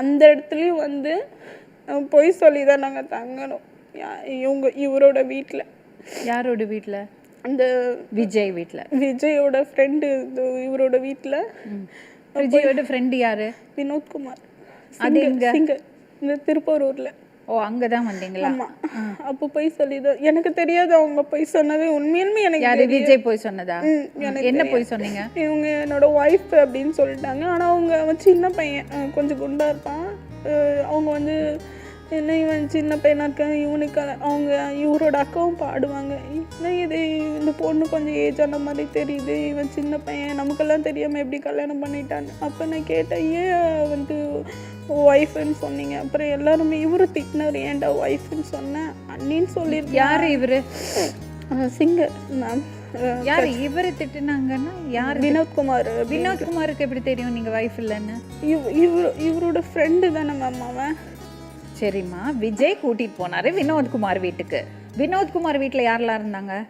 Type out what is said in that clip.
அந்த இடத்துலையும் வந்து பொய் சொல்லி தான் நாங்கள் தங்கணும் இவங்க இவரோட வீட்டில் யாரோட வீட்ல? அந்த விஜய் வீட்ல. விஜயோட ஃப்ரெண்டு இவரோட வீட்டில் விஜயோட ஃப்ரெண்ட் யாரு? வினோத்குமார். அது எங்க? இந்த திருப்பூரூரில். ஓ அங்கதான் வந்தீங்களா? ஆமாம் அப்போ போய் சொல்லிதான். எனக்கு தெரியாது அவங்க போய் சொன்னது. உண்மையுமே எனக்கு யாரு விஜய் போய் சொன்னதா? என்ன போய் சொன்னீங்க? இவங்க என்னோட ஒய்ஃப் அப்படின்னு சொல்லிட்டாங்க. ஆனால் அவங்க அவன் சின்ன பையன் கொஞ்சம் குண்டா இருப்பான். அவங்க வந்து என்ன இவன் சின்ன பையனாக இருக்கான்? இவனுக்கு அவங்க இவரோட அக்காவும் பாடுவாங்க. என்ன இது? இந்த பொண்ணு கொஞ்சம் ஏஜ் ஆன மாதிரி தெரியுது. இவன் சின்ன பையன். நமக்கெல்லாம் தெரியாமல் எப்படி கல்யாணம் பண்ணிட்டான்னு. அப்போ நான் கேட்டேன் ஏன் வந்து ஒய்ஃப்னு சொன்னீங்க. அப்புறம் எல்லாருமே இவரு திட்டினார் ஏன்டா ஒய்ஃப்னு சொன்னேன் அண்ணின்னு சொல்லியிருக்கேன். யாரு இவரு? சிங்கர் மேம் யாரு இவரு திட்டுனாங்கன்னா யாரு வினோத்குமார் வினோத்குமாருக்கு எப்படி தெரியும் நீங்க வைஃப் இல்லைன்னு? இவ- இவரு இவரோட ஃப்ரெண்டு தானே மேம் அவன். சரிம்மா. விஜய் கூட்டிட்டு போனாரு வினோத்குமார் வீட்டுக்கு. வினோத்குமார் வீட்ல யாரெல்லாம் இருந்தாங்க?